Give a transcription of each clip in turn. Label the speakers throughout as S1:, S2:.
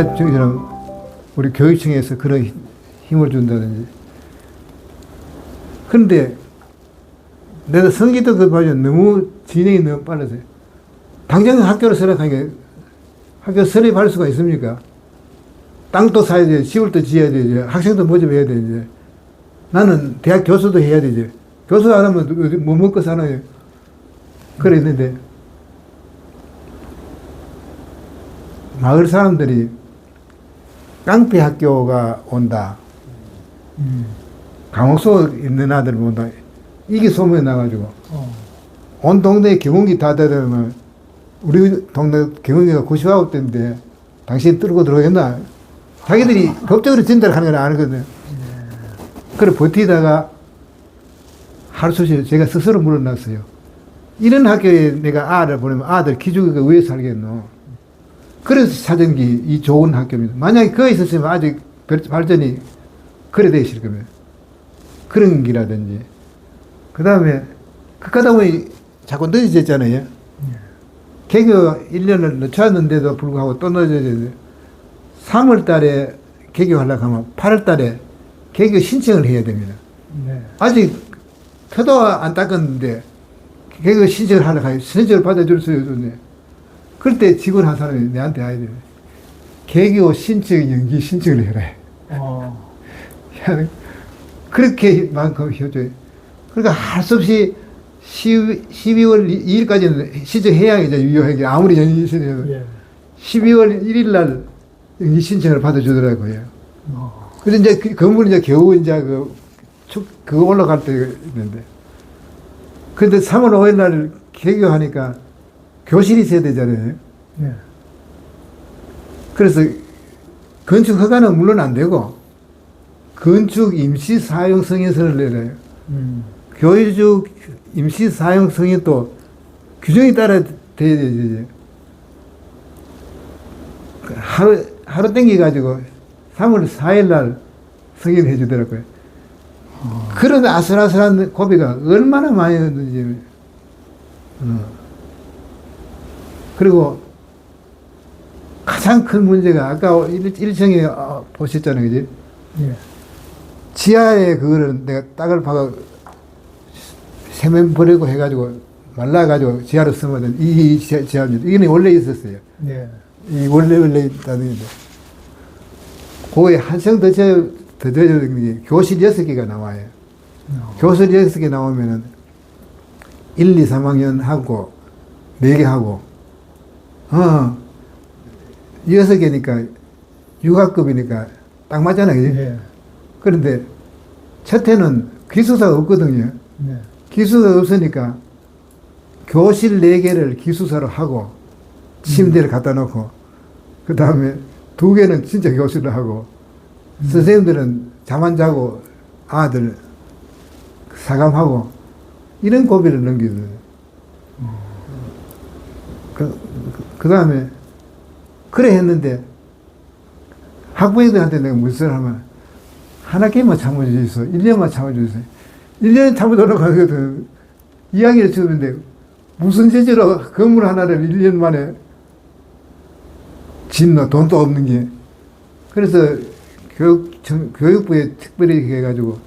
S1: 아까 저기처럼 우리 교육청에서 그런 힘- 힘을 준다든지. 그런데 내가 성기도 그 봐줘 너무 진행이 너무 빨라서요. 당장 학교를 설립하니까 학교 설립할 수가 있습니까? 땅도 사야 돼, 집을 지어야 되지, 학생도 모집해야 되지. 나는 대학 교수도 해야 되지. 교수 안 하면 뭐 먹고 사나요? 그랬는데 마을 사람들이 깡패 학교가 온다.
S2: 음.
S1: 강옥소 있는 아들 본다. 이게 소문이 나가지고
S2: 어.
S1: 온 동네에 경운기 다 되면 우리 동네 경운기가 99대인데 당신 뚫고 들어오겠나? 자기들이 법적으로 진단을 하는 건 아니거든요. 그래 버티다가 하루 수시 제가 스스로 물어놨어요. 이런 학교에 내가 아를 보내면 아들 기죽이가 왜 살겠노? 그래서 사정기 이 좋은 학교입니다. 만약에 그거 있었으면 아직 별- 발전이 그래 돼 있을 겁니다. 그런 기라든지. 그 다음에, 그까다 보니 자꾸 늦어졌잖아요. 개교 1년을 늦췄는데도 불구하고 또 늦어졌는데, 3월 달에 개교하려고 하면 8월 달에 개교 신청을 해야 됩니다.
S2: 네.
S1: 아직 표도 안 닦았는데, 개교 신청을 하려고 하요 신청을 받아줄 수 있는데, 그럴 때 직원 한 사람이 내한테 와야 돼요. 개교 신청 연기 신청을 해라.
S2: 어.
S1: 그렇게 만큼 효조해. 그러니까 할 수 없이 10, 12월 2일까지는 신청해야 이제 유효하게 아무리 연기 신청해도
S2: 예.
S1: 12월 1일 날 연기 신청을 받아주더라고요.
S2: 어.
S1: 그래서 이제 그 건물 이제 겨우 이제 그, 축, 그거 올라갈 때 있는데. 근데 3월 5일 날 개교하니까 교실이 있어야 되잖아요.
S2: 예.
S1: 그래서 건축 허가는 물론 안 되고 건축 임시 사용 승인서를 내려요.
S2: 음.
S1: 교육 임시 사용 승인도 규정에 따라 돼야 되지. 그 하루 하루 땡겨 가지고 3월 4일 날 승인해 주더라고요. 그런 아슬아슬한 고비가 얼마나 많이였는지. 어. 그리고 가장 큰 문제가 아까 일- 일청에 어, 보셨잖아요, 그지?
S2: 예.
S1: 지하에 그거를 내가 땅을 파가 세면 버리고 해가지고 말라가지고 지하로 쓰면 이, 이 지하, 지하입니다. 이게 원래 있었어요.
S2: 예.
S1: 이 원래 원래 있다는 게. 그에 한성 더 져, 더 져는 게 교실 여섯 개가 나와요.
S2: 어.
S1: 교실 여섯 개 나오면은 1, 2, 3학년 하고, 네개 하고, 어, 여섯 개니까, 육학급이니까 딱 맞잖아요. 그지?
S2: 예.
S1: 그런데 첫 해는 기숙사가 없거든요.
S2: 네.
S1: 기숙사가 없으니까 교실 네 개를 기숙사로 하고 침대를 갖다 놓고 그 다음에 두 개는 진짜 교실을 하고 선생님들은 잠 안 자고 아들 사감하고 이런 고비를 넘기거든요. 그, 그 다음에 그래 했는데 학부모들한테 내가 무슨 하면 한 학기만 참아주세요. 1년만 참아주세요. 1년 참아도록 하거든. 이야기를 들었는데 무슨 재주로 건물 하나를 1년 만에 짓노 돈도 없는 게. 그래서 교육, 청- 교육부에 특별히 해가지고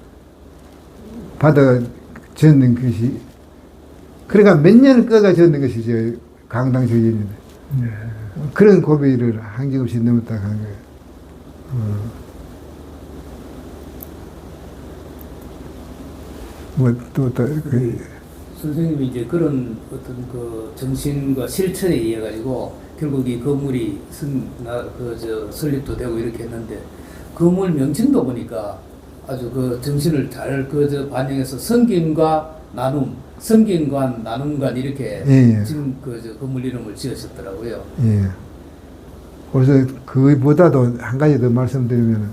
S1: 받아 졌는 것이 그러니까 몇 년을 꺼가 졌는 것이 저 강당 적입니다.
S2: 네.
S1: 그런 고비를 한경없이 넘었다 간 거예요. 어. 뭐, 또, 또, 그,
S3: 선생님이 이제 그런 어떤 그 정신과 실천에 의해 가지고 결국 이 건물이 그저 설립도 되고 이렇게 했는데 건물 명칭도 보니까 아주 그 정신을 잘 그저 반영해서 성김과 나눔, 성김과 나눔관 이렇게
S1: 예, 예.
S3: 지금 그저 건물 이름을 지으셨더라고요.
S1: 예. 그래서 그보다도 한 가지 더 말씀드리면,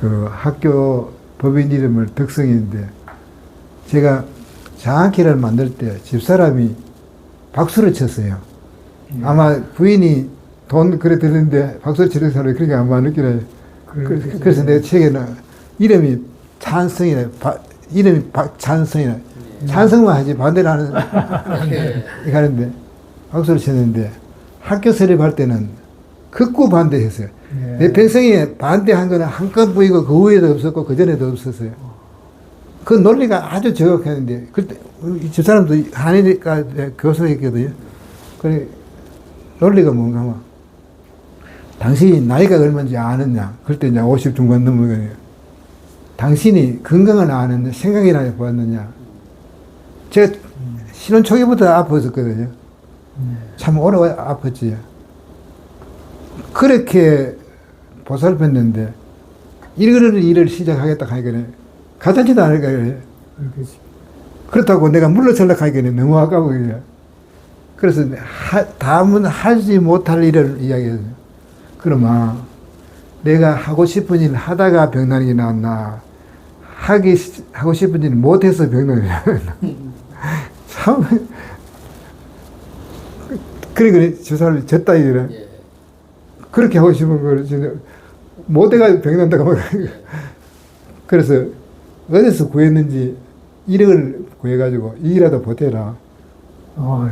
S1: 그 학교 법인 이름을 덕성인데, 제가 장학회를 만들 때 집사람이 박수를 쳤어요. 아마 부인이 돈 그래 드는데 박수를 치는 사람이 그렇게 아마 느끼래. 그, 그래서 내 책에는 이름이 찬성이네. 바- 이름이 박- 찬성이네. 찬성만 하지 반대를 하는 이거 하는데 박수를 쳤는데 학교 설립할 때는 극구 반대했어요.
S2: 예.
S1: 내 평생에 반대한 거는 한 건 보이고 그 후에도 없었고 그 전에도 없었어요. 그 논리가 아주 정확했는데 그때 저 사람도 한의과 교수였거든요. 그래 논리가 뭔가 막 당신이 나이가 얼마인지 아느냐? 그때 이제 50 중반 넘어가요. 당신이 건강을 아느냐? 생각이나 해봤느냐? 제가 신혼 초기부터 아팠었거든요. 참 오래 아팠지. 그렇게 보살폈는데 이런 일을 시작하겠다 하니까 가다지도 않을 거예요. 그렇다고 내가 물러설라 하기에는 너무 아까워. 그래서 하, 다음은 하지 못할 일을 이야기해요. 그러면 내가 하고 싶은 일 하다가 병난이 나왔나 하기 시- 하고 싶은 일 못해서 병난이 나왔나 참 그러니까 저 사람이 졌다 이래.
S3: 예.
S1: 그렇게 하고 싶은 걸 진짜 못해가 병난다고 막 그래서 어디서 구했는지 1억을 구해가지고 일이라도 보태라.
S2: 아유,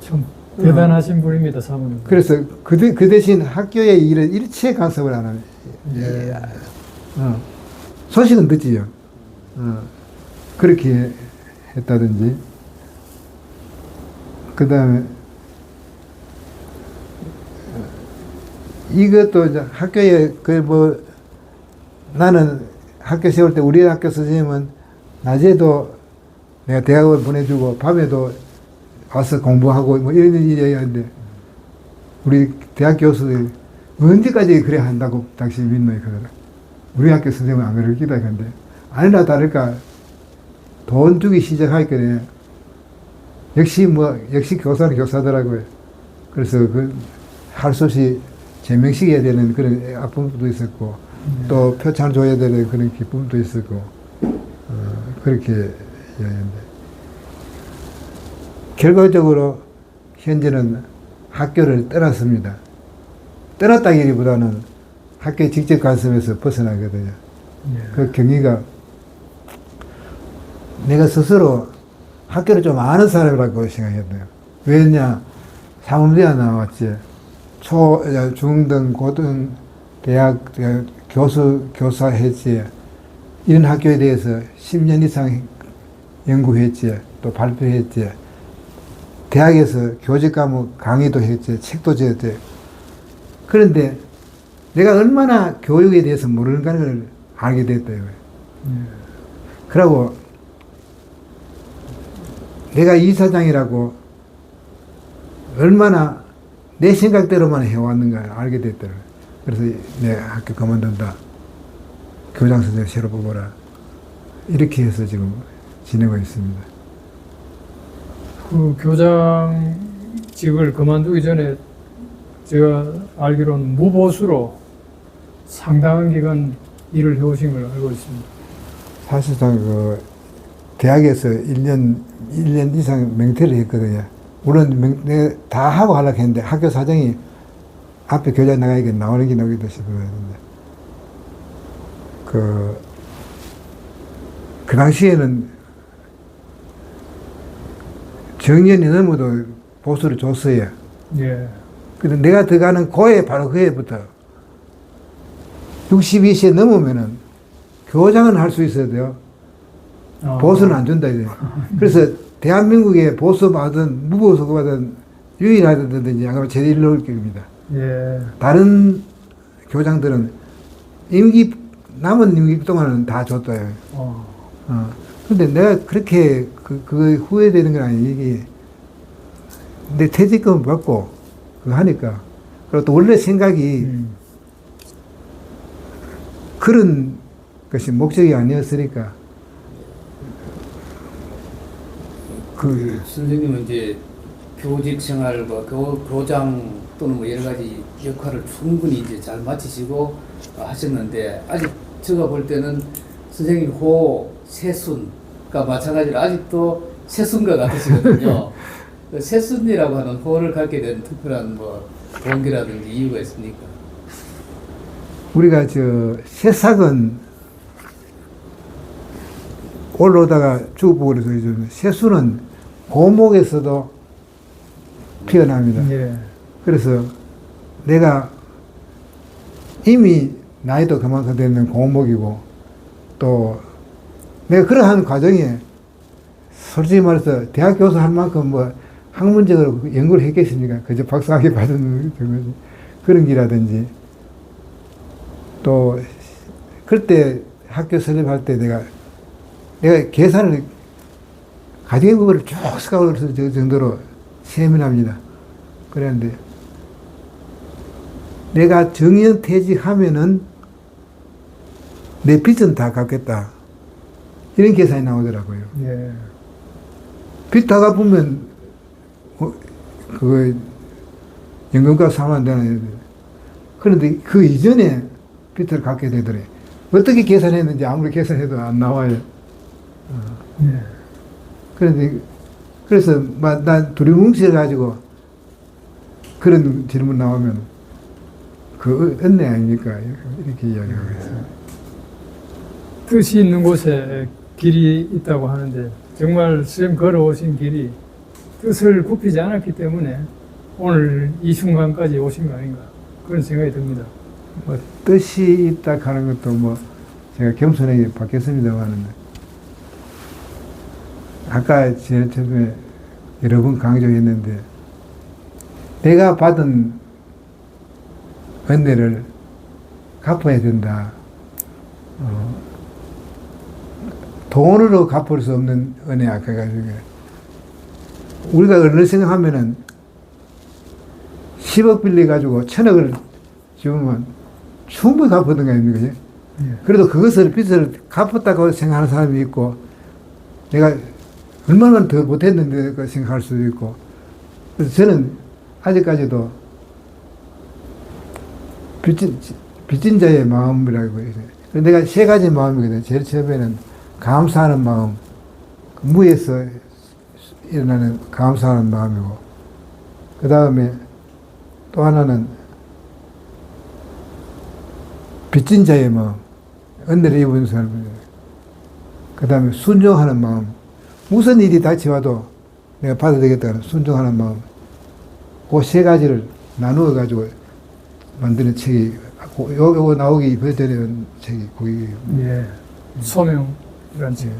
S2: 참 대단하신 분입니다, 사모님.
S1: 그래서 그, 대, 그 대신 학교의 일을 일체 간섭을 안 하네.
S2: 예.
S1: 어. 소식은 듣지요. 어. 그렇게 했다든지. 그 다음에, 이것도 학교에, 그 뭐, 나는 학교 세울 때 우리 학교 선생님은 낮에도 내가 대학을 보내주고 밤에도 와서 공부하고 뭐 이런 일이 하는데 우리 대학 교수들이 언제까지 그래 한다고 당시 믿노이 그러더라. 우리 학교 선생님은 안 그럴 기다 근데 아니나 다를까 돈 주기 시작하니까 역시 뭐 역시 교사는 교사더라고요. 그래서 그 할 수 없이 제명시켜야 되는 그런 아픔도 있었고 또 표창 줘야 되는 그런 기쁨도 있었고 어, 그렇게 이야기했는데 결과적으로 현재는 학교를 떠났습니다. 떠났다기보다는 학교에 직접 간섭에서 벗어나거든요.
S2: 예.
S1: 그 경위가 내가 스스로 학교를 좀 아는 사람이라고 생각했어요. 왜냐, 상음대학 나왔지. 초, 중등, 고등, 대학, 어, 교수, 교사 했지. 이런 학교에 대해서 10년 이상 연구했지. 또 발표했지. 대학에서 교직 과목 강의도 했지. 책도 지었지. 그런데 내가 얼마나 교육에 대해서 모르는가를 알게 됐대요. 그러고 내가 이사장이라고 얼마나 내 생각대로만 해왔는가 알게 됐더라고요. 그래서 내 학교 그만둔다. 교장 선생님 새로 뽑아라. 이렇게 해서 지금 지내고 있습니다.
S2: 그 교장직을 그만두기 전에 제가 알기로는 무보수로 상당한 기간 일을 해오신 걸 알고 있습니다.
S1: 사실상 그 대학에서 1년 1년 이상 맹퇴를 했거든요. 물론 명, 내가 다 하고 하려고 했는데 학교 사정이 앞에 교장 나가니까 나오는 게 나오기도 싶었는데 그, 그 당시에는 정년이 넘어도 보수를 줬어요.
S2: 예.
S1: 근데 내가 들어가는 고해 바로 그 해부터 62세 넘으면은 교장은 할 수 있어야 돼요.
S2: 아,
S1: 보수는 안 준다 이제. 그래서 대한민국에 보수 받은 무보수 받은 유일하다든지 아마 제일 넣을 겁니다.
S2: 예.
S1: 다른 교장들은 임기 남은 임기 동안은 다 줬다요.
S2: 어.
S1: 어. 근데 내가 그렇게 그, 그 후회되는 건 아니 이게 내 퇴직금 받고 그거 하니까 그리고 또 원래 생각이
S2: 음.
S1: 그런 것이 목적이 아니었으니까 그
S3: 선생님은 이제 교직 생활과 교, 교장 또는 뭐 여러 가지 역할을 충분히 이제 잘 마치시고 하셨는데 아직 제가 볼 때는 선생님 호 세순과 마찬가지로 아직도 세순과 같으시거든요. 그 세순이라고 하는 호를 갖게 된 특별한 뭐 동기라든지 이유가 있습니까?
S1: 우리가 저 새싹은 올라오다가 죽어보고 그래서 이제 새수는 고목에서도 피어납니다.
S2: 예.
S1: 그래서 내가 이미 나이도 그만큼 되는 공목이고 또 내가 그러한 과정에 솔직히 말해서 대학 교수 할 만큼 뭐 학문적으로 연구를 했겠습니까? 그저 박사학위 받은. 그런 기라든지 또 그때 학교 설립할 때 내가 내가 계산을 가정의국어를 쭉저 정도로 세밀합니다. 그랬는데 내가 정년 퇴직하면은 내 빚은 다 갚겠다. 이런 계산이 나오더라고요.
S2: 예.
S1: 빚다 갚으면 어, 그거 연금값 4만 되는 그런데 그 이전에 빚을 갚게 되더래. 어떻게 계산했는지 아무리 계산해도 안 나와요.
S2: 예.
S1: 그런데 그래서 막난 둘이 뭉쳐 가지고 그런 질문 나오면 그 은혜 아닙니까 이렇게 이야기하고 있어요.
S2: 뜻이 있는 곳에 길이 있다고 하는데 정말 스님 걸어오신 길이 뜻을 굽히지 않았기 때문에 오늘 이 순간까지 오신 거 아닌가 그런 생각이 듭니다.
S1: 뭐 뜻이 있다 하는 것도 뭐 제가 겸손하게 받겠습니다만은 아까 제일 처음에 여러 번 강조했는데 내가 받은 은혜를 갚아야 된다. 어, 돈으로 갚을 수 없는 은혜 아까 가지고 우리가 어느 생각하면은 10억 빌려 가지고 천억을 지우면 충분히 갚았던 거 아닙니까? 그지?
S2: 예.
S1: 그래도 그것을 빚을 갚았다고 생각하는 사람이 있고 내가 얼마나 더 못했는데 그 생각할 수도 있고 그래서 저는 아직까지도 빚진, 빚진 자의 마음이라고 해요. 내가 세 가지 마음이거든요. 제일 처음에는 감사하는 마음, 그 무에서 일어나는 감사하는 마음이고 그 다음에 또 하나는 빚진 자의 마음, 은혜를 입은 사람, 그 다음에 순종하는 마음, 무슨 일이 닥쳐와도 내가 받아야 되겠다는 순종하는 마음, 그 세 가지를 나누어 가지고 만드는 책이, 요, 요거 나오기 전에 책이 거기.
S2: 예. 소명이란 책.